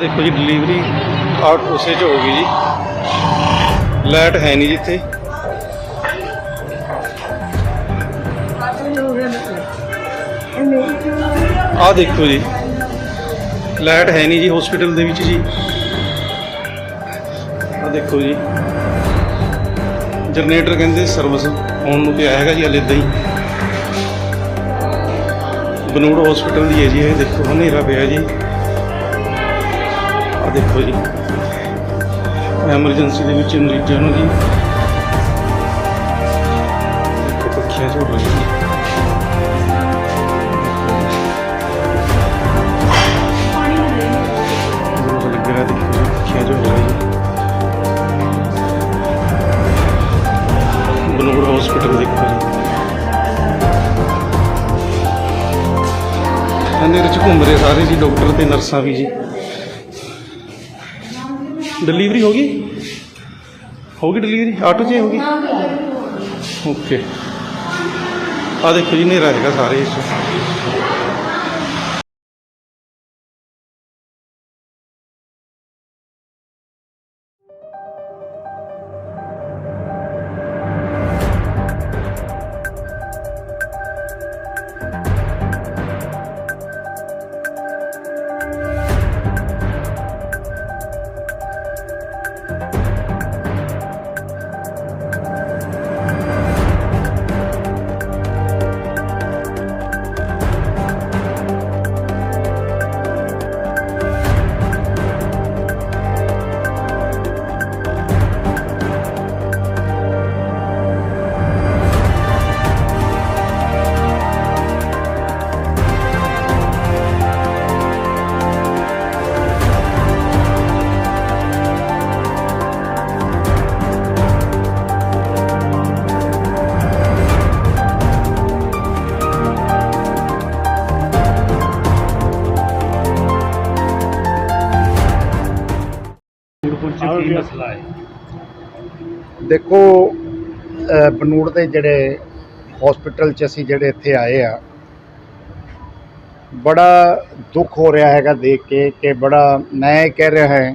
ਦੇਖੋ ਜੀ delivery out ਉਸੇ ਚ ਹੋ ਗਈ ਜੀ। ਲਾਈਟ ਹੈ ਨਹੀਂ ਜਿੱਥੇ। ਆਹ ਦੇਖੋ ਜੀ। ਲਾਈਟ ਹੈ ਨਹੀਂ ਜੀ ਹਸਪੀਟਲ ਦੇ ਵਿੱਚ ਜੀ। ਆਹ ਦੇਖੋ ਜੀ। ਜਨਰੇਟਰ ਕਹਿੰਦੇ ਸਰਵਿਸ ਆਉਣ ਨੂੰ ਤੇ ਆਇਆ ਹੈਗਾ ਜੀ ਹਲੇ ਇਦਾਂ ਹੀ। ਬਨੂੜ ਹਸਪੀਟਲ ਦੀ ਹੈ ਜੀ, ਇਹ ਦੇਖੋ, ਹਨੇਰਾ ਪਿਆ ਜੀ। ਆ ਦੇਖੋ ਜੀ। ਐਮਰਜੈਂਸੀ ਦੇ ਵਿੱਚ ਮਰੀਜ਼ਾਂ ਨੂੰ ਜੀ ਪੱਖੀਆਂ ਝੁੱਲ ਰਹੀਆਂ ਜੀ ਲੱਗਿਆ ਦੇਖੋ ਜੀ, ਪੱਖੀਆਂ ਝੁੱਲ ਰਹੀਆਂ ਜੀ ਹਸਪੀਟਲ ਦੇਖੋ ਜੀ। ਹਨੇਰੇ ਚ ਘੁੰਮ ਰਹੇ ਸਾਰੇ ਜੀ, ਡਾਕਟਰ ਤੇ ਨਰਸਾਂ ਵੀ ਜੀ। ਡਿਲੀਵਰੀ ਹੋ ਗਈ ਹੋ ਗਈ ਡਿਲੀਵਰੀ ਆਟੋ 'ਚ ਹੀ ਗਈ ਓਕੇ ਆ ਦੇਖੋ ਜੀ ਹਨੇਰਾ ਹੈਗਾ ਸਾਰੇ ਇਸ 'ਚ। ਦੇਖੋ ਬਨੂੜ ਦੇ ਜਿਹੜੇ ਹਸਪੀਟਲ 'ਚ ਅਸੀਂ ਜਿਹੜੇ ਇੱਥੇ ਆਏ ਆ, ਬੜਾ ਦੁੱਖ ਹੋ ਰਿਹਾ ਹੈਗਾ ਦੇਖ ਕੇ ਕਿ ਬੜਾ, ਮੈਂ ਇਹ ਕਹਿ ਰਿਹਾ ਹੈ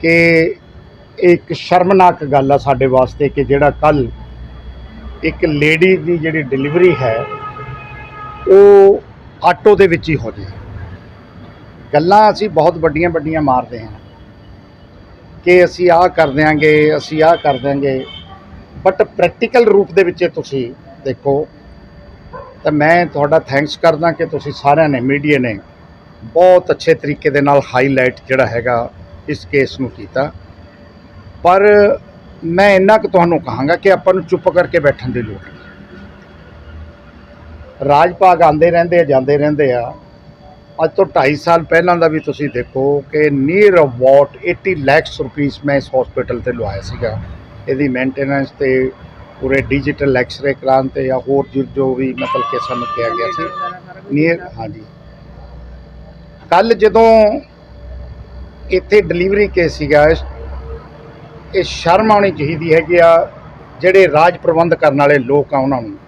ਕਿ ਇੱਕ ਸ਼ਰਮਨਾਕ ਗੱਲ ਆ ਸਾਡੇ ਵਾਸਤੇ ਕਿ ਜਿਹੜਾ ਕੱਲ ਇੱਕ ਲੇਡੀ ਦੀ ਜਿਹੜੀ ਡਿਲੀਵਰੀ ਹੈ, ਉਹ ਆਟੋ ਦੇ ਵਿੱਚ ਹੀ ਹੋ ਜੇ। ਗੱਲਾਂ ਅਸੀਂ ਬਹੁਤ ਵੱਡੀਆਂ ਵੱਡੀਆਂ ਮਾਰਦੇ ਹਾਂ। ਕਿ ਅਸੀਂ ਆਹ ਕਰ ਦਿਆਂਗੇ, ਅਸੀਂ ਆਹ ਕਰ ਦਿਆਂਗੇ। ਬਟ ਪ੍ਰੈਕਟੀਕਲ ਰੂਪ ਦੇ ਵਿੱਚ ਤੁਸੀਂ ਦੇਖੋ, ਤਾਂ ਮੈਂ ਤੁਹਾਡਾ ਥੈਂਕਸ ਕਰਦਾ ਕਿ ਤੁਸੀਂ ਸਾਰਿਆਂ ਨੇ ਮੀਡੀਆ ਨੇ ਬਹੁਤ ਅੱਛੇ ਤਰੀਕੇ ਦੇ ਨਾਲ ਹਾਈਲਾਈਟ ਜਿਹੜਾ ਹੈਗਾ ਇਸ ਕੇਸ ਨੂੰ ਕੀਤਾ। ਪਰ ਮੈਂ ਇੰਨਾ ਕੁ ਤੁਹਾਨੂੰ ਕਹਾਂਗਾ ਕਿ ਆਪਾਂ ਨੂੰ ਚੁੱਪ ਕਰਕੇ ਬੈਠਣ ਦੀ ਲੋੜ ਨਹੀਂ। ਰਾਜ ਭਾਗ ਆਉਂਦੇ ਰਹਿੰਦੇ ਆ, ਜਾਂਦੇ ਰਹਿੰਦੇ ਆ। ਅੱਜ ਤੋਂ 2.5 ਸਾਲ ਪਹਿਲਾਂ ਦਾ ਵੀ ਤੁਸੀਂ ਦੇਖੋ ਕਿ ਨੀਅਰ ਅਬਾਊਟ 80 ਲੱਖ ਰੁਪੀਸ ਮੈਂ ਇਸ ਹਸਪੀਟਲ ਤੇ ਲਵਾਇਆ ਸੀਗਾ। ਇਹਦੀ ਮੇਨਟੇਨੈਂਸ ਤੇ ਪੂਰੇ ਡਿਜੀਟਲ ਐਕਸਰੇ ਕਰਾਉਣ ਤੇ ਜਾਂ ਹੋਰ ਜੋ- ਜੋ ਵੀ ਮਤਲਬ ਕਿ ਸਾਨੂੰ ਕਿਹਾ ਗਿਆ ਸੀ। ਨੀਅਰ ਹਾਂਜੀ। ਕੱਲ ਜਦੋਂ ਇੱਥੇ ਡਿਲੀਵਰੀ ਕੇਸ ਸੀਗਾ, ਇਸ- ਇਹ ਸ਼ਰਮ ਆਉਣੀ ਚਾਹੀਦੀ ਹੈਗੀ ਆ, ਜਿਹੜੇ ਰਾਜ ਪ੍ਰਬੰਧ ਕਰਨ ਵਾਲੇ ਲੋਕ ਆ ਉਹਨਾਂ ਨੂੰ।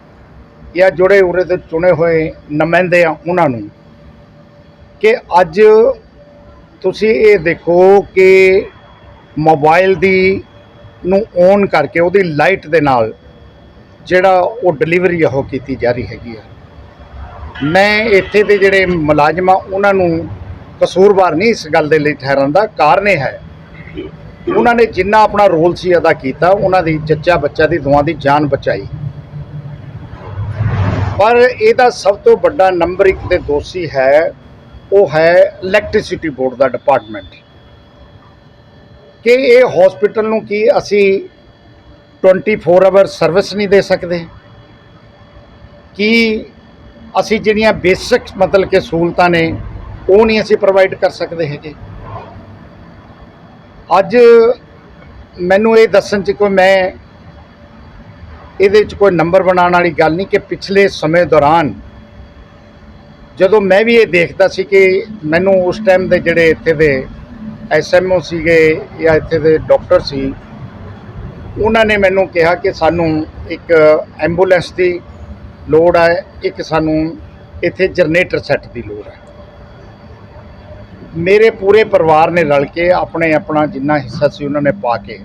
ਜਾਂ ਜੁੜੇ ਉਰੇ ਦੇ ਚੁਣੇ ਹੋਏ ਨੁਮਾਇੰਦੇ ਆ ਉਹਨਾਂ ਨੂੰ। ਕਿ ਅੱਜ ਤੁਸੀਂ ਇਹ ਦੇਖੋ ਕਿ ਮੋਬਾਈਲ ਦੀ ਨੂੰ ਔਨ ਕਰਕੇ ਉਹਦੀ ਲਾਈਟ ਦੇ ਨਾਲ ਜਿਹੜਾ ਉਹ ਡਿਲੀਵਰੀ ਉਹ ਕੀਤੀ ਜਾ ਰਹੀ ਹੈਗੀ ਆ। ਮੈਂ ਇੱਥੇ ਦੇ ਜਿਹੜੇ ਮੁਲਾਜ਼ਮ ਆ, ਉਹਨਾਂ ਨੂੰ ਕਸੂਰਵਾਰ ਨਹੀਂ ਇਸ ਗੱਲ ਦੇ ਲਈ ਠਹਿਰਾਉਣ ਦਾ ਕਾਰਨ ਇਹ ਹੈ। ਉਹਨਾਂ ਨੇ ਜਿੰਨਾ ਆਪਣਾ ਰੋਲ ਸੀ ਅਦਾ ਕੀਤਾ, ਉਹਨਾਂ ਦੀ ਜੱਚਾ ਬੱਚਾ ਦੀ ਦੋਵਾਂ ਦੀ ਜਾਨ ਬਚਾਈ। ਪਰ ਇਹਦਾ ਸਭ ਤੋਂ ਵੱਡਾ ਨੰਬਰ ਇੱਕ ਤੇ ਦੋਸ਼ੀ ਹੈ ਉਹ ਹੈ ਇਲੈਕਟ੍ਰਿਸਿਟੀ ਬੋਰਡ ਦਾ ਡਿਪਾਰਟਮੈਂਟ ਕਿ ਇਹ ਹਸਪੀਟਲ ਨੂੰ ਕੀ ਅਸੀਂ 24 ਆਵਰ ਸਰਵਿਸ ਨਹੀਂ ਦੇ ਸਕਦੇ? ਕੀ ਅਸੀਂ ਜਿਹੜੀਆਂ ਬੇਸਿਕ ਮਤਲਬ ਕਿ ਸਹੂਲਤਾਂ ਨੇ, ਉਹ ਨਹੀਂ ਅਸੀਂ ਪ੍ਰੋਵਾਈਡ ਕਰ ਸਕਦੇ ਹੈਗੇ? ਅੱਜ ਮੈਨੂੰ ਇਹ ਦੱਸਣ 'ਚ ਕੋਈ ਮੈਂ ਇਹਦੇ 'ਚ ਕੋਈ ਨੰਬਰ ਬਣਾਉਣ ਵਾਲੀ ਗੱਲ ਨਹੀਂ ਕਿ ਪਿਛਲੇ ਸਮੇਂ ਦੌਰਾਨ ਜਦੋਂ ਮੈਂ ਵੀ ਇਹ ਦੇਖਦਾ ਸੀ ਕਿ ਮੈਨੂੰ ਉਸ ਟਾਈਮ ਦੇ ਜਿਹੜੇ ਇੱਥੇ ਦੇ ਐਸਐਮਓ ਸੀਗੇ ਜਾਂ ਇੱਥੇ ਦੇ ਡਾਕਟਰ ਸੀ, ਉਹਨਾਂ ਨੇ ਮੈਨੂੰ ਕਿਹਾ ਕਿ ਸਾਨੂੰ ਇੱਕ ਐਂਬੂਲੈਂਸ ਦੀ ਲੋੜ ਹੈ ਇੱਕ ਸਾਨੂੰ ਇੱਥੇ ਜਨਰੇਟਰ ਸੈੱਟ ਦੀ ਲੋੜ ਹੈ ਮੇਰੇ ਪੂਰੇ ਪਰਿਵਾਰ ਨੇ ਰਲ ਕੇ ਆਪਣੇ ਆਪਣਾ ਜਿੰਨਾ ਹਿੱਸਾ ਸੀ ਉਹਨਾਂ ਨੇ ਪਾ ਕੇ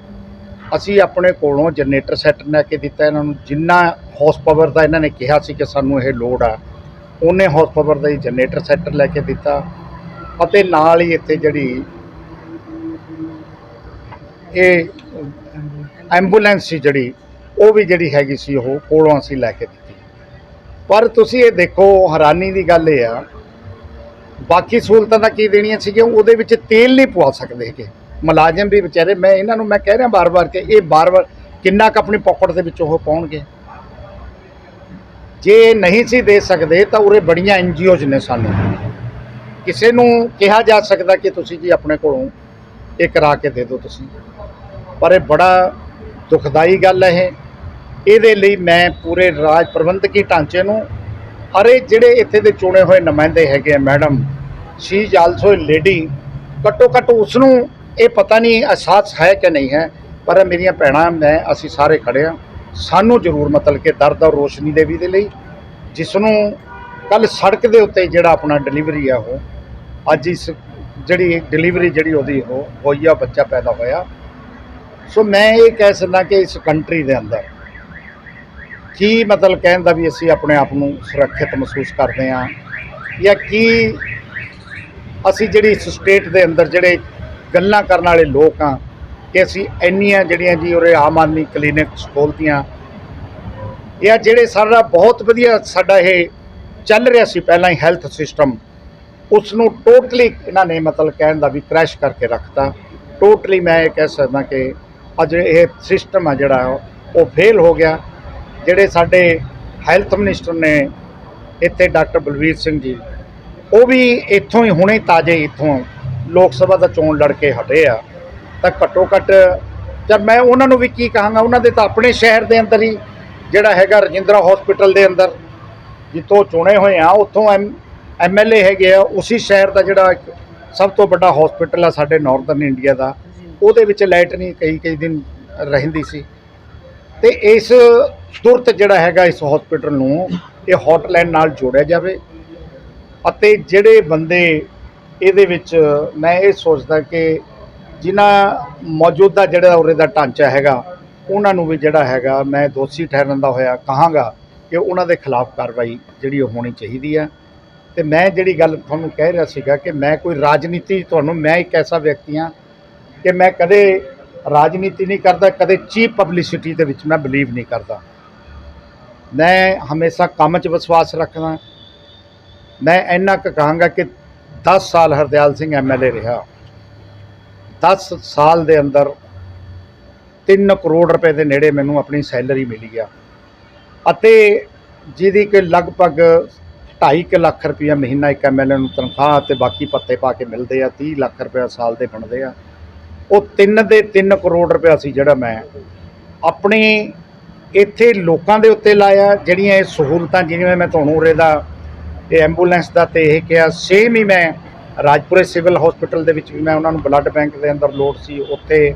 ਅਸੀਂ ਆਪਣੇ ਕੋਲੋਂ ਜਨਰੇਟਰ ਸੈੱਟ ਲੈ ਕੇ ਦਿੱਤਾ। ਇਹਨਾਂ ਨੂੰ ਜਿੰਨਾ ਹਾਰਸ ਪਾਵਰ ਦਾ ਇਹਨਾਂ ਨੇ ਕਿਹਾ ਸੀ ਕਿ ਸਾਨੂੰ ਇਹ ਲੋੜ ਆ ਉਹਨੇ ਹਾਰਸ ਦਾ ਹੀ ਜਨਰੇਟਰ ਸੈੱਟ ਲੈ ਕੇ ਦਿੱਤਾ ਅਤੇ ਨਾਲ ਹੀ ਇੱਥੇ ਜਿਹੜੀ ਇਹ ਐਂਬੂਲੈਂਸ ਸੀ ਜਿਹੜੀ, ਉਹ ਵੀ ਜਿਹੜੀ ਹੈਗੀ ਸੀ ਉਹ ਕੋਲੋਂ ਅਸੀਂ ਲੈ ਕੇ ਦਿੱਤੀ। ਪਰ ਤੁਸੀਂ ਇਹ ਦੇਖੋ, ਹੈਰਾਨੀ ਦੀ ਗੱਲ ਇਹ ਆ, ਬਾਕੀ ਸਹੂਲਤਾਂ ਤਾਂ ਕੀ ਦੇਣੀਆਂ ਸੀਗੀਆਂ? ਉਹਦੇ ਵਿੱਚ ਤੇਲ ਨਹੀਂ ਪਵਾ ਸਕਦੇ ਹੈਗੇ। ਮੁਲਾਜ਼ਮ ਵੀ ਵਿਚਾਰੇ, ਮੈਂ ਇਹਨਾਂ ਨੂੰ ਮੈਂ ਕਹਿ ਰਿਹਾ ਬਾਰ-ਬਾਰ ਕਿ ਇਹ ਬਾਰ-ਬਾਰ ਕਿੰਨਾ ਕੁ ਆਪਣੀ ਪਾਕਟ ਦੇ ਵਿੱਚ ਉਹ ਪਾਉਣਗੇ? ਜੇ ਨਹੀਂ ਸੀ ਦੇ ਸਕਦੇ ਤਾਂ ਉਰੇ ਬੜੀਆਂ ਐਨਜੀਓਜ਼ ਨੇ ਸਾਨੂੰ। ਕਿਸੇ ਨੂੰ ਕਿਹਾ ਜਾ ਸਕਦਾ ਕਿ ਤੁਸੀਂ ਜੀ ਆਪਣੇ ਕੋਲੋਂ ਇਹ ਕਰਾ ਕੇ ਦੇ ਦਿਓ ਤੁਸੀਂ। ਪਰ ਇਹ ਬੜਾ ਦੁਖਦਾਈ ਗੱਲ ਹੈ ਇਹ। ਇਹਦੇ ਲਈ ਮੈਂ ਪੂਰੇ ਰਾਜ ਪ੍ਰਬੰਧਕੀ ਢਾਂਚੇ ਨੂੰ ਅਰੇ ਜਿਹੜੇ ਇੱਥੇ ਦੇ ਚੁਣੇ ਹੋਏ ਨੁਮਾਇੰਦੇ ਹੈਗੇ ਆ, madam she is also a lady ਘੱਟੋ ਘੱਟ ਉਸ ਨੂੰ ਇਹ ਪਤਾ ਨਹੀਂ ਅਹਿਸਾਸ ਹੈ ਕਿ ਨਹੀਂ ਹੈ, ਪਰ ਮੇਰੀਆਂ ਭੈਣਾਂ ਮੈਂ ਅਸੀਂ ਸਾਰੇ ਖੜੇ ਆ ਸਾਨੂੰ ਜ਼ਰੂਰ ਮਤਲਬ ਕਿ ਦਰਦ ਔਰ ਰੋਸ਼ਨੀ ਦੇਵੀ ਦੇ ਲਈ, ਜਿਸ ਨੂੰ ਕੱਲ ਸੜਕ ਦੇ ਉੱਤੇ ਜਿਹੜਾ ਆਪਣਾ ਡਿਲੀਵਰੀ ਆ ਉਹ, ਅੱਜ ਇਸ ਜਿਹੜੀ ਡਿਲੀਵਰੀ ਜਿਹੜੀ ਉਹਦੀ ਉਹ ਹੋਈ ਆ, ਬੱਚਾ ਪੈਦਾ ਹੋਇਆ। ਸੋ ਮੈਂ ਇਹ ਕਹਿ ਸਕਦਾ ਕਿ ਇਸ ਕੰਟਰੀ ਦੇ ਅੰਦਰ ਕੀ ਮਤਲਬ ਕਹਿਣ ਦਾ ਵੀ ਅਸੀਂ ਆਪਣੇ ਆਪ ਨੂੰ ਸੁਰੱਖਿਅਤ ਮਹਿਸੂਸ ਕਰਦੇ ਹਾਂ, ਜਾਂ ਕੀ ਅਸੀਂ ਜਿਹੜੀ ਇਸ ਸਟੇਟ ਦੇ ਅੰਦਰ ਜਿਹੜੇ ਗੱਲਾਂ ਕਰਨ ਵਾਲੇ ਲੋਕ ਆ ਕਿ ਅਸੀਂ ਇੰਨੀਆਂ ਜਿਹੜੀਆਂ ਜੀ ਉਰੇ ਆਮ ਆਦਮੀ ਕਲੀਨਿਕਸ ਖੋਲ੍ਹਤੀਆਂ ਜਾਂ ਜਿਹੜੇ ਸਾਡਾ ਬਹੁਤ ਵਧੀਆ ਸਾਡਾ ਇਹ ਚੱਲ ਰਿਹਾ ਸੀ ਪਹਿਲਾਂ ਹੀ ਹੈਲਥ ਸਿਸਟਮ। ਉਸ ਨੂੰ ਟੋਟਲੀ ਇਹਨਾਂ ਨੇ ਮਤਲਬ ਕਹਿਣ ਦਾ ਵੀ ਕ੍ਰੈਸ਼ ਕਰਕੇ ਰੱਖਤਾ। ਟੋਟਲੀ ਮੈਂ ਇਹ ਕਹਿ ਸਕਦਾ ਕਿ ਅੱਜ ਇਹ ਸਿਸਟਮ ਆ ਜਿਹੜਾ, ਉਹ ਫੇਲ ਹੋ ਗਿਆ। ਜਿਹੜੇ ਸਾਡੇ ਹੈਲਥ ਮਿਨਿਸਟਰ ਨੇ ਇੱਥੇ ਡਾਕਟਰ ਬਲਵੀਰ ਸਿੰਘ ਜੀ, ਉਹ ਵੀ ਇੱਥੋਂ ਹੀ ਹੁਣੇ ਤਾਜ਼ੇ ਇੱਥੋਂ ਲੋਕ ਸਭਾ ਦਾ ਚੋਣ ਲੜ ਕੇ ਹਟੇ ਆ। ਤਾਂ ਘੱਟੋ ਘੱਟ ਜਦ ਮੈਂ ਉਹਨਾਂ ਨੂੰ ਵੀ ਕੀ ਕਹਾਂਗਾ, ਉਹਨਾਂ ਦੇ ਤਾਂ ਆਪਣੇ ਸ਼ਹਿਰ ਦੇ ਅੰਦਰ ਹੀ ਜਿਹੜਾ ਹੈਗਾ ਰਜਿੰਦਰਾ ਹਸਪੀਟਲ ਦੇ ਅੰਦਰ, ਜਿੱਥੋਂ ਚੁਣੇ ਹੋਏ ਆ, ਉੱਥੋਂ ਐਮ ਐਮਐਲਏ ਹੈਗੇ ਆ, ਉਸੇ ਸ਼ਹਿਰ ਦਾ ਜਿਹੜਾ ਇੱਕ ਸਭ ਤੋਂ ਵੱਡਾ ਹਸਪੀਟਲ ਆ ਸਾਡੇ ਨਾਰਥਰਨ ਇੰਡੀਆ ਦਾ। ਉਹਦੇ ਵਿੱਚ ਲਾਈਟ ਨਹੀਂ ਕਈ ਕਈ ਦਿਨ ਰਹਿੰਦੀ ਸੀ। ਤੇ ਇਸ ਤੁਰਤ ਜਿਹੜਾ ਹੈਗਾ ਇਸ ਹਸਪੀਟਲ ਨੂੰ, ਇਹ ਹੌਟਲਾਈਨ ਨਾਲ ਜੋੜਿਆ ਜਾਵੇ। ਅਤੇ ਜਿਹੜੇ ਬੰਦੇ ਇਹਦੇ ਵਿੱਚ, ਮੈਂ ਇਹ ਸੋਚਦਾ ਕਿ ਜਿਨ੍ਹਾਂ ਮੌਜੂਦਾ ਜਿਹੜਾ ਉਰੇ ਦਾ ਢਾਂਚਾ ਹੈਗਾ, ਉਹਨਾਂ ਨੂੰ ਵੀ ਜਿਹੜਾ ਹੈਗਾ ਮੈਂ ਦੋਸ਼ੀ ਠਹਿਰਨ ਦਾ ਹੋਇਆ ਕਹਾਂਗਾ ਕਿ ਉਹਨਾਂ ਦੇ ਖਿਲਾਫ ਕਾਰਵਾਈ ਜਿਹੜੀ ਉਹ ਹੋਣੀ ਚਾਹੀਦੀ ਹੈ। ਤੇ ਮੈਂ ਜਿਹੜੀ ਗੱਲ ਤੁਹਾਨੂੰ ਕਹਿ ਰਿਹਾ ਸੀਗਾ ਕਿ ਮੈਂ ਕੋਈ ਰਾਜਨੀਤੀ, ਤੁਹਾਨੂੰ ਮੈਂ ਇੱਕ ਐਸਾ ਵਿਅਕਤੀ ਹਾਂ ਕਿ ਮੈਂ ਕਦੇ ਰਾਜਨੀਤੀ ਨਹੀਂ ਕਰਦਾ, ਕਦੇ ਚੀਪ ਪਬਲਿਸਿਟੀ ਦੇ ਵਿੱਚ ਮੈਂ ਬਲੀਵ ਨਹੀਂ ਕਰਦਾ। ਮੈਂ ਹਮੇਸ਼ਾ ਕੰਮ 'ਚ ਵਿਸ਼ਵਾਸ ਰੱਖਦਾ। ਮੈਂ ਇੰਨਾ ਕੁ ਕਹਾਂਗਾ ਕਿ 10 ਸਾਲ ਹਰਦਿਆਲ ਸਿੰਘ ਐਮਐਲਏ ਰਿਹਾ। 10 ਸਾਲ ਦੇ ਅੰਦਰ 3 ਕਰੋੜ ਰੁਪਏ ਦੇ ਨੇੜੇ ਮੈਨੂੰ ਆਪਣੀ ਸੈਲਰੀ ਮਿਲੀ ਆ। ਅਤੇ ਜਿਹਦੀ ਕਿ ਲਗਭਗ 2.5 ਲੱਖ ਰੁਪਇਆ ਮਹੀਨਾ ਇੱਕ ਐਮਐਲਏ ਨੂੰ ਤਨਖਾਹ ਤੇ ਬਾਕੀ ਪੱਤੇ ਪਾ ਕੇ ਮਿਲਦੇ ਆ 30 ਲੱਖ ਰੁਪਇਆ ਸਾਲ ਦੇ ਬਣਦੇ ਆ। ਉਹ 3 ਦੇ 3 ਕਰੋੜ ਰੁਪਇਆ ਸੀ ਜਿਹੜਾ ਮੈਂ ਆਪਣੇ ਇੱਥੇ ਲੋਕਾਂ ਦੇ ਉੱਤੇ ਲਾਇਆ, ਜਿਹੜੀਆਂ ਇਹ ਸਹੂਲਤਾਂ, ਜਿਵੇਂ ਮੈਂ ਤੁਹਾਨੂੰ ਉਰੇ ਦਾ ਇਹ ਐਂਬੂਲੈਂਸ ਦਾ ਤੇ ਇਹ ਕਿਹਾ ਸੇਮ ਹੀ ਮੈਂ ਰਾਜਪੁਰੇ ਸਿਵਲ ਹਸਪੀਟਲ ਦੇ ਵਿੱਚ ਵੀ ਮੈਂ ਉਹਨਾਂ ਨੂੰ ਬਲੱਡ ਬੈਂਕ ਦੇ ਅੰਦਰ ਲੋੜ ਸੀ, ਉੱਥੇ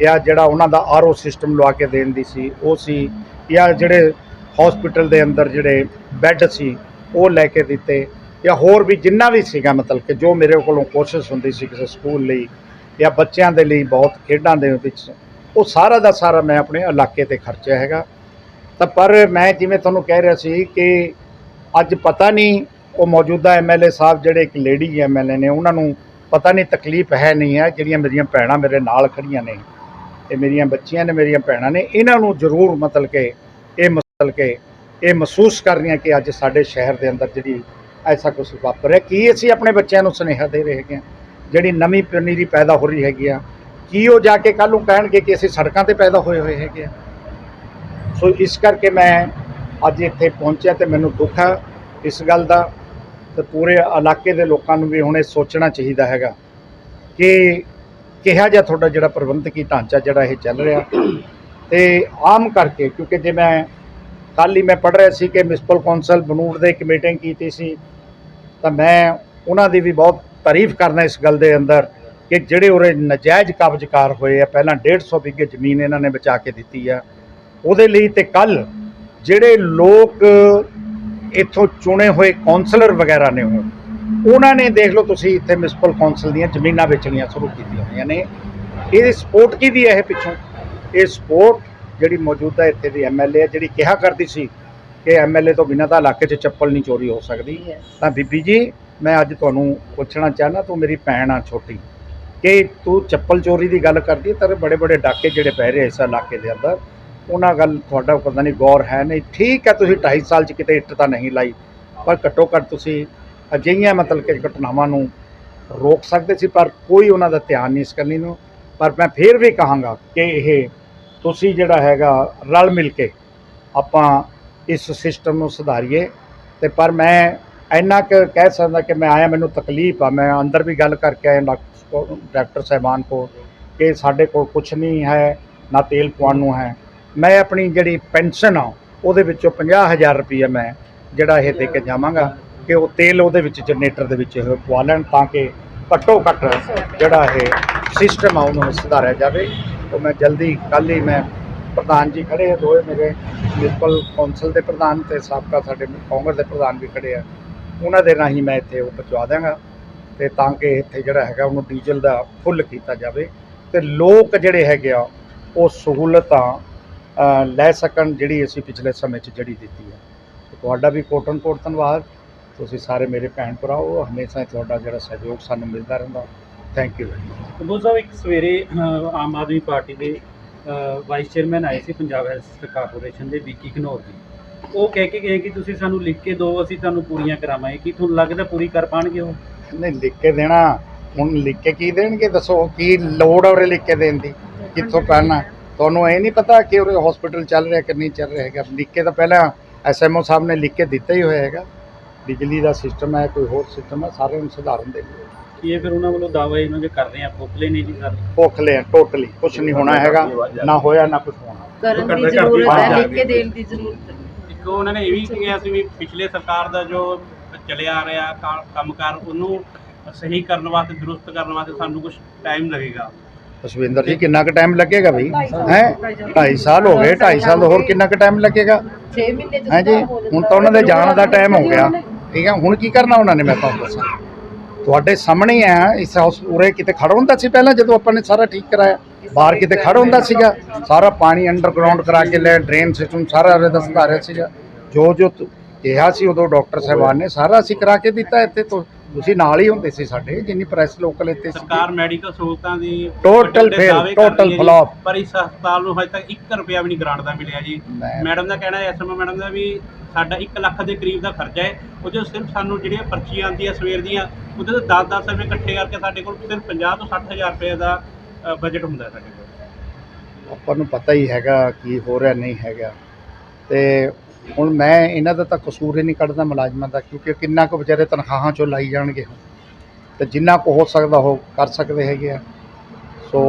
ਜਾਂ ਜਿਹੜਾ ਉਹਨਾਂ ਦਾ ਆਰਓ ਸਿਸਟਮ ਲਵਾ ਕੇ ਦੇਣ ਦੀ ਸੀ, ਉਹ ਸੀ ਜਾਂ ਜਿਹੜੇ ਹਸਪੀਟਲ ਦੇ ਅੰਦਰ ਜਿਹੜੇ ਬੈੱਡ ਸੀ, ਉਹ ਲੈ ਕੇ ਦਿੱਤੇ, ਜਾਂ ਹੋਰ ਵੀ ਜਿੰਨਾ ਵੀ ਸੀਗਾ ਮਤਲਬ ਕਿ ਜੋ ਮੇਰੇ ਕੋਲੋਂ ਕੋਸ਼ਿਸ਼ ਹੁੰਦੀ ਸੀ ਕਿਸੇ ਸਕੂਲ ਲਈ, ਜਾਂ ਬੱਚਿਆਂ ਦੇ ਲਈ ਬਹੁਤ ਖੇਡਾਂ ਦੇ ਵਿੱਚ, ਉਹ ਸਾਰਾ ਦਾ ਸਾਰਾ ਮੈਂ ਆਪਣੇ ਇਲਾਕੇ ਤੇ ਖਰਚਿਆ ਹੈਗਾ। ਤਾਂ ਪਰ ਮੈਂ ਜਿਵੇਂ ਤੁਹਾਨੂੰ ਕਹਿ ਰਿਹਾ ਸੀ ਕਿ ਅੱਜ ਪਤਾ ਨਹੀਂ ਉਹ ਮੌਜੂਦਾ ਐਮਐਲਏ ਸਾਹਿਬ ਜਿਹੜੇ ਇੱਕ ਲੇਡੀ ਐਮਐਲਏ ਨੇ, ਉਹਨਾਂ ਨੂੰ ਪਤਾ ਨਹੀਂ, ਤਕਲੀਫ ਹੈ ਨਹੀਂ ਹੈ, ਜਿਹੜੀਆਂ ਮੇਰੀਆਂ ਭੈਣਾਂ ਮੇਰੇ ਨਾਲ ਖੜੀਆਂ ਨੇ, ਇਹ ਮੇਰੀਆਂ ਬੱਚੀਆਂ ਨੇ, ਮੇਰੀਆਂ ਭੈਣਾਂ ਨੇ, ਇਹਨਾਂ ਨੂੰ ਜ਼ਰੂਰ ਮਤਲਬ ਕਿ ਇਹ ਮਤਲਬ ਕਿ ਇਹ ਮਹਿਸੂਸ ਕਰ ਰਹੀਆਂ ਕਿ ਅੱਜ ਸਾਡੇ ਸ਼ਹਿਰ ਦੇ ਅੰਦਰ ਜਿਹੜੀ ਐਸਾ ਕੁਝ ਵਾਪਰ ਰਿਹਾ ਕੀ ਅਸੀਂ ਆਪਣੇ ਬੱਚਿਆਂ ਨੂੰ ਸੁਨੇਹਾ ਦੇ ਰਹੇ ਹੈਗੇ ਹਾਂ? ਜਿਹੜੀ ਨਵੀਂ ਪਨੀਰੀ ਪੈਦਾ ਹੋ ਰਹੀ ਹੈਗੀ ਆ, ਕੀ ਉਹ ਜਾ ਕੇ ਕੱਲ੍ਹ ਨੂੰ ਕਹਿਣਗੇ ਕਿ ਅਸੀਂ ਸੜਕਾਂ ਤੇ ਪੈਦਾ ਹੋਏ ਹੋਏ ਹੈਗੇ ਆ? ਸੋ ਇਸ ਕਰਕੇ ਮੈਂ ਅੱਜ ਇੱਥੇ ਪਹੁੰਚਿਆ ਤੇ ਮੈਨੂੰ ਦੁੱਖ ਹੈ ਇਸ ਗੱਲ ਦਾ। ਤੇ ਪੂਰੇ ਇਲਾਕੇ ਦੇ ਲੋਕਾਂ ਨੂੰ ਵੀ ਹੁਣ ਇਹ ਸੋਚਣਾ ਚਾਹੀਦਾ ਹੈਗਾ ਕਿ ਕਿਹਾ ਜਿਹਾ ਤੁਹਾਡਾ ਜਿਹੜਾ ਪ੍ਰਬੰਧਕੀ ਢਾਂਚਾ ਜਿਹੜਾ ਇਹ ਚੱਲ ਰਿਹਾ ਤੇ ਆਮ ਕਰਕੇ, ਕਿਉਂਕਿ ਜੇ ਮੈਂ ਕੱਲ੍ਹ ਹੀ ਮੈਂ ਪੜ੍ਹ ਰਿਹਾ ਸੀ ਕਿ ਮਿਊਨਿਸਪਲ ਕੌਂਸਲ ਬਨੂੜ ਦੇ ਇੱਕ ਮੀਟਿੰਗ ਕੀਤੀ ਸੀ, ਤਾਂ ਮੈਂ ਉਹਨਾਂ ਦੀ ਵੀ ਬਹੁਤ ਤਾਰੀਫ ਕਰਦਾ ਇਸ ਗੱਲ ਦੇ ਅੰਦਰ ਕਿ ਜਿਹੜੇ ਉਰੇ ਨਜਾਇਜ਼ ਕਬਜ਼ਕਾਰ ਹੋਏ ਆ, ਪਹਿਲਾਂ 150 ਵਿਗੇ ਜ਼ਮੀਨ ਇਹਨਾਂ ਨੇ ਬਚਾ ਕੇ ਦਿੱਤੀ ਆ। ਉਹਦੇ ਲਈ ਤੇ ਕੱਲ ਜਿਹੜੇ ਲੋਕ ਇੱਥੋਂ ਚੁਣੇ ਹੋਏ ਕਾਉਂਸਲਰ ਵਗੈਰਾ ਨੇ ਉਹ। ਉਹਨਾਂ ਨੇ ਦੇਖ ਲਓ ਤੁਸੀਂ ਇੱਥੇ ਮਿਊਨਿਸਪਲ ਕੌਂਸਲ ਦੀਆਂ ਜ਼ਮੀਨਾਂ ਵੇਚਣੀਆਂ ਸ਼ੁਰੂ ਕੀਤੀਆਂ ਹੋਈਆਂ ਨੇ। ਇਹਦੀ ਸਪੋਰਟ ਕਿਹਦੀ ਹੈ ਇਹ ਪਿੱਛੋਂ? ਇਹ ਸਪੋਰਟ ਜਿਹੜੀ ਮੌਜੂਦਾ ਇੱਥੇ ਦੀ ਐਮਐਲਏ ਹੈ ਜਿਹੜੀ ਕਿਹਾ ਕਰਦੀ ਸੀ ਕਿ ਐਮਐਲਏ ਤੋਂ ਬਿਨਾਂ ਤਾਂ ਇਲਾਕੇ 'ਚ ਚੱਪਲ ਨਹੀਂ ਚੋਰੀ ਹੋ ਸਕਦੀ। ਤਾਂ ਬੀਬੀ ਜੀ ਮੈਂ ਅੱਜ ਤੁਹਾਨੂੰ ਪੁੱਛਣਾ ਚਾਹਨਾ ਤੂੰ ਮੇਰੀ ਭੈਣ ਆ ਛੋਟੀ ਕਿ ਤੂੰ ਚੱਪਲ ਚੋਰੀ ਦੀ ਗੱਲ ਕਰਦੀ ਹੈ, ਤੇਰੇ ਬੜੇ ਬੜੇ ਡਾਕੇ ਜਿਹੜੇ ਪੈ ਰਹੇ ਇਸ ਇਲਾਕੇ ਦੇ ਅੰਦਰ। ਉਹਨਾਂ ਗੱਲ ਤੁਹਾਡਾ ਪਤਾ ਨਹੀਂ ਗੌਰ ਹੈ ਨਹੀਂ। ਠੀਕ ਹੈ, ਤੁਸੀਂ 2.5 ਸਾਲ 'ਚ ਕਿਤੇ ਇੱਟ ਤਾਂ ਨਹੀਂ ਲਾਈ, ਪਰ ਘੱਟੋ ਘੱਟ ਤੁਸੀਂ ਅਜਿਹੀਆਂ ਮਤਲਬ ਕਿ ਘਟਨਾਵਾਂ ਨੂੰ ਰੋਕ ਸਕਦੇ ਸੀ, ਪਰ ਕੋਈ ਉਹਨਾਂ ਦਾ ਧਿਆਨ ਨਹੀਂ ਇਸ ਕਰਨੀ ਨੂੰ। ਪਰ ਮੈਂ ਫਿਰ ਵੀ ਕਹਾਂਗਾ ਕਿ ਇਹ ਤੁਸੀਂ ਜਿਹੜਾ ਹੈਗਾ ਰਲ ਮਿਲ ਕੇ ਆਪਾਂ ਇਸ ਸਿਸਟਮ ਨੂੰ ਸੁਧਾਰੀਏ। ਤੇ ਪਰ ਮੈਂ ਇੰਨਾ ਕੁ ਕਹਿ ਸਕਦਾ ਕਿ ਮੈਂ ਆਇਆ, ਮੈਨੂੰ ਤਕਲੀਫ ਆ। ਮੈਂ ਅੰਦਰ ਵੀ ਗੱਲ ਕਰਕੇ ਆਇਆ ਡਾਕਟਰ ਕੋ- ਡਾਕਟਰ ਸਾਹਿਬਾਨ ਕੋ ਕਿ ਸਾਡੇ ਕੋਲ ਕੁਝ ਨਹੀਂ ਹੈ, ਨਾ ਤੇਲ ਪਵਾਉਣ ਨੂੰ ਹੈ। ਮੈਂ ਆਪਣੀ ਜਿਹੜੀ ਪੈਨਸ਼ਨ ਆ, ਉਹਦੇ ਵਿੱਚੋਂ 50000 ਰੁਪਏ ਮੈਂ ਜਿਹੜਾ ਇਹ ਦੇ ਕੇ ਜਾਵਾਂਗਾ ਕਿ ਉਹ ਤੇਲ ਉਹਦੇ ਵਿੱਚ ਜਨਰੇਟਰ ਦੇ ਵਿੱਚ ਇਹ ਪਵਾ ਲੈਣ ਤਾਂ ਕਿ ਘੱਟੋ ਘੱਟ ਜਿਹੜਾ ਇਹ ਸਿਸਟਮ ਆ ਉਹਨੂੰ ਸੁਧਾਰਿਆ ਜਾਵੇ। ਉਹ ਮੈਂ ਜਲਦੀ ਕੱਲ੍ਹ ਹੀ ਮੈਂ ਪ੍ਰਧਾਨ ਜੀ ਖੜੇ ਆ ਦੋਏ ਮੇਰੇ ਮਿਊਨਿਸਪਲ ਕੌਂਸਲ ਦੇ ਪ੍ਰਧਾਨ ਤੇ ਸਾਬਕਾ ਸਾਡੇ ਕਾਂਗਰਸ ਦੇ ਪ੍ਰਧਾਨ ਵੀ ਖੜੇ ਆ। ਉਹਨਾਂ ਦੇ ਰਾਹੀਂ ਮੈਂ ਇੱਥੇ ਉਹ ਪਹੁੰਚਾ ਦਿਆਂਗਾ ਤੇ ਤਾਂ ਕਿ ਇੱਥੇ ਜਿਹੜਾ ਹੈਗਾ ਉਹਨੂੰ ਡੀਜ਼ਲ ਦਾ ਫੁੱਲ ਕੀਤਾ ਜਾਵੇ। ਤੇ ਲੋਕ ਜਿਹੜੇ ਹੈਗੇ ਆ, ਉਹ ਸਹੂਲਤਾਂ ਲੈ ਸਕਣ ਜਿਹੜੀ ਅਸੀਂ ਪਿਛਲੇ ਸਮੇਂ 'ਚ ਜਿਹੜੀ ਦਿੱਤੀ ਹੈ। ਤੁਹਾਡਾ ਵੀ ਕੋਟਨ ਕੋਟ ਧੰਨਵਾਦ। ਤੁਸੀਂ ਸਾਰੇ ਮੇਰੇ ਭੈਣ ਭਰਾਓ ਹਮੇਸ਼ਾ ਹੀ ਤੁਹਾਡਾ ਜਿਹੜਾ ਸਹਿਯੋਗ ਸਾਨੂੰ ਮਿਲਦਾ ਰਹਿੰਦਾ। ਥੈਂਕ ਯੂ ਕੰਬੋਜ ਸਾਹਿਬ ਇੱਕ ਸਵੇਰੇ ਆਮ ਆਦਮੀ ਪਾਰਟੀ ਦੇ ਵਾਈਸ ਚੇਅਰਮੈਨ ਆਏ ਸੀ ਪੰਜਾਬ ਹੈਲਥ ਕਾਰਪੋਰੇਸ਼ਨ ਦੇ ਵਿੱਕੀ ਘਨੌਰ ਜੀ। ਉਹ ਕਹਿ ਕੇ ਗਏ ਕਿ ਤੁਸੀਂ ਸਾਨੂੰ ਲਿਖ ਕੇ ਦਿਓ ਅਸੀਂ ਤੁਹਾਨੂੰ ਪੂਰੀਆਂ ਕਰਾਵਾਂਗੇ। ਕੀ ਤੁਹਾਨੂੰ ਲੱਗਦਾ ਪੂਰੀ ਕਰ ਪਾਣਗੇ ਉਹ? ਨਹੀਂ ਲਿਖ ਕੇ ਦੇਣਾ। ਹੁਣ ਲਿਖ ਕੇ ਕੀ ਦੇਣਗੇ? ਦੱਸੋ ਕੀ ਲੋੜ ਉਰੇ ਲਿਖ ਕੇ ਦੇਣ ਦੀ? ਕਿੱਥੋਂ ਕਰਨਾ? ਤੁਹਾਨੂੰ ਇਹ ਨਹੀਂ ਪਤਾ ਕਿ ਉਰੇ ਹਸਪੀਟਲ ਚੱਲ ਰਿਹਾ ਕਿ ਨਹੀਂ ਚੱਲ ਰਿਹਾ ਹੈਗਾ। ਲਿਖ ਕੇ ਤਾਂ ਪਹਿਲਾਂ ਐਸਐਮਓ ਸਾਹਿਬ ਨੇ ਲਿਖ ਕੇ ਦਿੱਤਾ ਹੀ ਹੋਇਆ ਹੈਗਾ। ਬਿਜਲੀ ਦਾ ਸਿਸਟਮ ਹੈ ਕੋਈ ਹੋਰ ਸਿਸਟਮ ਹੈ ਸਾਰੇ ਨੂੰ ਸੁਧਾਰਨ ਦੇ ਲਈ। ਕੀ ਇਹ ਫਿਰ ਉਹਨਾਂ ਵੱਲੋਂ ਦਾਅਵਾ ਇਹਨਾਂ ਦੇ ਕਰ ਰਹੇ ਆ? ਪੁੱਤਲੇ ਨਹੀਂ ਜੀ ਸਰ? ਭੁੱਖਲੇ ਆ ਟੋਟਲੀ ਕੁਝ ਨਹੀਂ ਹੋਣਾ ਹੈਗਾ ਨਾ ਹੋਇਆ ਨਾ ਕੁਝ ਹੋਣਾ। ਕਰਨ ਦੀ ਜ਼ਰੂਰਤ ਹੈ ਲਿਖ ਕੇ ਦੇਣ ਦੀ ਜ਼ਰੂਰਤ ਹੈ। ਇੱਕ ਉਹਨਾਂ ਨੇ ਇਹ ਵੀ ਕਿਹਾ ਸੀ ਵੀ ਪਿਛਲੇ ਸਰਕਾਰ ਦਾ ਜੋ ਚੱਲਿਆ ਆ ਰਿਹਾ ਕੰਮਕਾਰ ਉਹਨੂੰ ਸਹੀ ਕਰਨ ਵਾਸਤੇ ਦਰੁਸਤ ਕਰਨ ਵਾਸਤੇ ਸਾਨੂੰ ਕੁਝ ਟਾਈਮ ਲੱਗੇਗਾ। ਜਸਵਿੰਦਰ ਜੀ ਕਿੰਨਾ ਕੁ ਟਾਈਮ ਲੱਗੇਗਾ ਬਈ? ਹੈ? 2.5 ਸਾਲ ਹੋ ਗਏ 2.5 ਸਾਲ ਹੋਰ ਕਿੰਨਾ ਕੁ ਟਾਈਮ ਲੱਗੇਗਾ? 6 ਮਹੀਨੇ ਚ ਹਾਂਜੀ ਹੁਣ ਤਾਂ ਉਹਨਾਂ ਦੇ ਜਾਣ ਦਾ ਟਾਈਮ ਹੋ ਗਿਆ। ਠੀਕ ਹੈ ਹੁਣ ਕੀ ਕਰਨਾ ਉਹਨਾਂ ਨੇ ਮੈਂ ਤੁਹਾਨੂੰ ਦੱਸਾਂ। ਤੁਹਾਡੇ ਸਾਹਮਣੇ ਆ ਇਸ ਹਾਊਸ ਉਰੇ ਕਿਤੇ ਖੜਾ ਹੁੰਦਾ ਸੀ ਪਹਿਲਾਂ ਜਦੋਂ ਆਪਾਂ ਨੇ ਸਾਰਾ ਠੀਕ ਕਰਾਇਆ? ਬਾਹਰ ਕਿਤੇ ਖੜਾ ਹੁੰਦਾ ਸੀਗਾ। ਸਾਰਾ ਪਾਣੀ ਅੰਡਰਗਰਾਉਂਡ ਕਰਾ ਕੇ ਲੈ ਡਰੇਨ ਸਿਸਟਮ ਸਾਰਾ ਉਹਦੇ ਦਾ ਸੁਧਾਰਿਆ ਸੀਗਾ। ਜੋ ਜੋ ਕਿਹਾ ਸੀ ਉਦੋਂ ਡਾਕਟਰ ਸਾਹਿਬਾਨ ਨੇ ਸਾਰਾ ਅਸੀਂ ਕਰਾ ਕੇ ਦਿੱਤਾ ਇੱਥੇ ਤੋਂ। ਤੁਸੀਂ ਨਾਲ ਹੀ ਹੁੰਦੇ ਸੀ ਸਾਡੇ ਜਿੰਨੀ ਪ੍ਰੈਸ ਲੋਕਲ ਇੱਥੇ ਸੀ। ਸਰਕਾਰ ਮੈਡੀਕਲ ਸਹੂਲਤਾਂ ਦੀ ਵੱਡੇ ਦਾਅਵੇ ਰਹੀ ਹੈ ਜੀ, flop। ਪਰ ਇਸ ਹਸਪਤਾਲ ਨੂੰ ਹਜੇ ਤੱਕ 1 ਰੁਪਿਆ ਵੀ ਨਹੀਂ ਗ੍ਰਾਂਟ ਦਾ ਮਿਲਿਆ ਜੀ। ਮੈਂ- ਮੈਡਮ ਦਾ ਕਹਿਣਾ ਹੈ ਐਸਐਮਓ ਮੈਡਮ ਦਾ ਵੀ ਸਾਡਾ 1 ਲੱਖ ਦੇ ਕਰੀਬ ਦਾ ਖਰਚਾ ਹੈ। ਉਹਦੇ ਵਿੱਚ ਸਿਰਫ ਸਾਨੂੰ ਜਿਹੜੀਆਂ ਪਰਚੀਆਂ ਆਉਂਦੀਆਂ ਸਵੇਰ ਦੀਆਂ ਉਹਦੇ ਤੇ 10-10 ਰੁਪਏ ਇਕੱਠੇ ਕਰਕੇ ਸਾਡੇ ਕੋਲ ਸਿਰਫ 50 ਤੋਂ 60000 ਰੁਪਏ ਦਾ ਬਜਟ ਹੁੰਦਾ ਹੈ ਸਾਡੇ ਕੋਲ। ਆਪਾਂ ਨੂੰ ਪਤਾ ਹੀ ਹੈਗਾ ਕੀ ਹੋ ਰਿਹਾ ਨਹੀਂ ਹੈਗਾ। ਤੇ ਹੁਣ ਮੈਂ ਇਹਨਾਂ ਦਾ ਤਾਂ ਕਸੂਰ ਹੀ ਨਹੀਂ ਕੱਢਦਾ ਮੁਲਾਜ਼ਮਾਂ ਦਾ, ਕਿਉਂਕਿ ਕਿੰਨਾ ਕੁ ਵਿਚਾਰੇ ਤਨਖਾਹਾਂ ਚੋਂ ਲਾਈ ਜਾਣਗੇ ਹੁਣ। ਤੇ ਜਿੰਨਾ ਕੁ ਹੋ ਸਕਦਾ ਉਹ ਕਰ ਸਕਦੇ ਹੈਗੇ ਆ। ਸੋ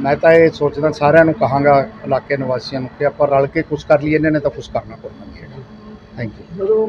ਮੈਂ ਤਾਂ ਇਹ ਸੋਚਦਾ ਸਾਰਿਆਂ ਨੂੰ ਕਹਾਂਗਾ, ਇਲਾਕੇ ਨਿਵਾਸੀਆਂ ਨੂੰ, ਕਿ ਆਪਾਂ ਰਲ ਕੇ ਕੁਝ ਕਰ ਲਈਏ, ਇਹਨਾਂ ਨੇ ਤਾਂ ਕੁਝ ਕਰਨਾ ਕੋਈ ਨਹੀਂ ਹੈਗਾ ਥੈਂਕ ਯੂ